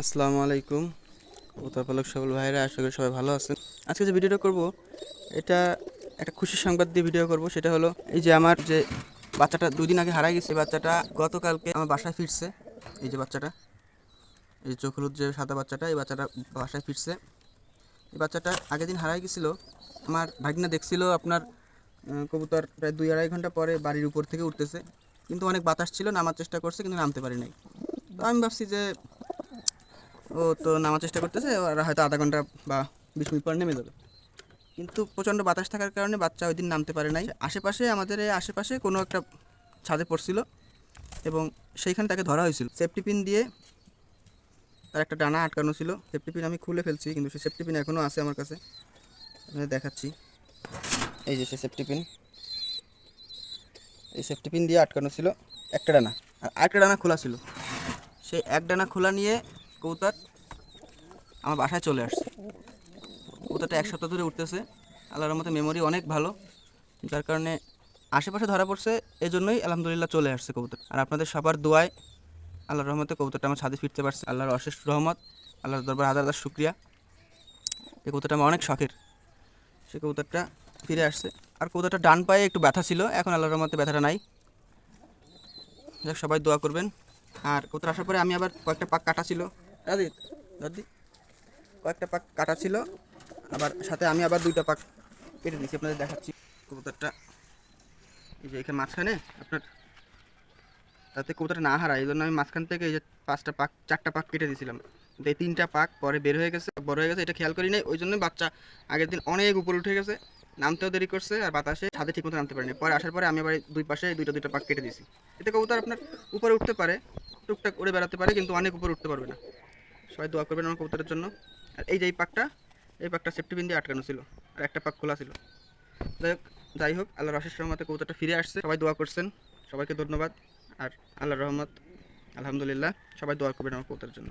আসসালামু আলাইকুম। উত্তরপালক সকল ভাইরা, আশা করি সবাই ভালো আছেন। আজকে যে ভিডিওটা করব, এটা একটা খুশি সংবাদ দিয়ে ভিডিও করব। সেটা হলো, এই যে আমার যে বাচ্চাটা, দুদিন আগে হারাই গেছে বাচ্চাটা গতকালকে আমার বাসায় ফিরছে। এই যে বাচ্চাটা, এই চোখ হলুদ যে সাদা বাচ্চাটা, এই বাচ্চাটা বাসায় ফিরছে। এই বাচ্চাটা আগের দিন হারাই গেছিল। আমার ভাগনা দেখছিল আপনার কবুতর প্রায় দুই আড়াই ঘণ্টা পরে বাড়ির উপর থেকে উঠতেছে। কিন্তু অনেক বাতাস ছিল, নামার চেষ্টা করছে, কিন্তু নামতে পারি নাই। তো আমি ভাবছি যে ও তো নামার চেষ্টা করতেছে আর হয়তো আধা ঘণ্টা বা বিশ মিনিট পর নেমে যাবে। কিন্তু প্রচণ্ড বাতাস থাকার কারণে বাচ্চা ওই দিন নামতে পারে নাই। আশেপাশে, আমাদের এই আশেপাশে কোনো একটা ছাদে পড়ছিল এবং সেইখানে তাকে ধরা হয়েছিল। সেফটি পিন দিয়ে তার একটা ডানা আটকানো ছিল। সেফটি পিন আমি খুলে ফেলছি, কিন্তু সেই সেফটি পিন এখনও আছে আমার কাছে। দেখাচ্ছি। এই যে সে সেফটি পিন। এই সেফটি পিন দিয়ে আটকানো ছিল একটা ডানা। আর আরেকটা ডানা খোলা ছিল। সেই এক ডানা খোলা নিয়ে কৌতার আমার বাসায় চলে আসছে। কৌতাটা এক সপ্তাহ ধরে উঠতেছে। আল্লাহর মতো মেমোরি অনেক ভালো। যার কারণে আশেপাশে ধরা পড়ছে, এজন্যই আলহামদুলিল্লাহ চলে আসছে কবুতর আর আপনাদের সবার দোয়ায় আল্লাহর রহমতে কবুতরটা আমার ছাদে ফিরতে পারছে। আল্লাহর অশেষ রহমত, আল্লাহর দরবার হাজার হাজার শুক্রিয়া। এই কবুতরটা আমার অনেক শখের। সে কবুতরটা ফিরে আসছে। আর কবুতরটা ডান পায়ে একটু ব্যথা ছিল, এখন আল্লাহর রহমতে ব্যথাটা নাই। যাক, সবাই দোয়া করবেন। আর কবুতর আসার পরে আমি আবার কয়েকটা পাক কাটা ছিল। দাদি দাদি কয়েকটা পাক কাটা ছিল, আবার সাথে আমি আবার দুইটা পাক কেটে দিয়েছি আপনাদের দেখাচ্ছি কবুতরটা। এই যে এখানে মাঝখানে আপনার যাতে কবুতরটা না হারায়, এই জন্য আমি মাঝখান থেকে এই যে পাঁচটা পাক, চারটা পাক কেটে দিয়েছিলাম। এই তিনটা পাক পরে বের হয়ে গেছে, বড় হয়ে গেছে, এটা খেয়াল করি নাই, ওই জন্যই বাচ্চা আগের দিন অনেক উপরে উঠে গেছে, নামতেও দেরি করছে, আর বাতাসে ছাদে ঠিক মতো নামতে পারেনি। পরে আসার পরে আমি আবার দুই পাশে দুইটা দুইটা পাক কেটে দিয়েছি। এতে কবুতর আপনার উপরে উঠতে পারে, টুকটাক উড়ে বেড়াতে পারে, কিন্তু অনেক উপরে উঠতে পারবে না। সবাই দোয়া করবেন আমার কবুতরের জন্য। আর এই যে এই পাকটা এই পাকটা সেফটি পিন দিয়ে আটকানো ছিল, আর একটা পাক খোলা ছিল। যাই হোক যাই হোক, আল্লাহর অশেষ রহমতে কবুতরটা ফিরে আসছে। সবাই দোয়া করছেন, সবাইকে ধন্যবাদ। আর আল্লাহর রহমত, আলহামদুলিল্লাহ, সবাই দোয়া করবেন আমার কবুতরের জন্য।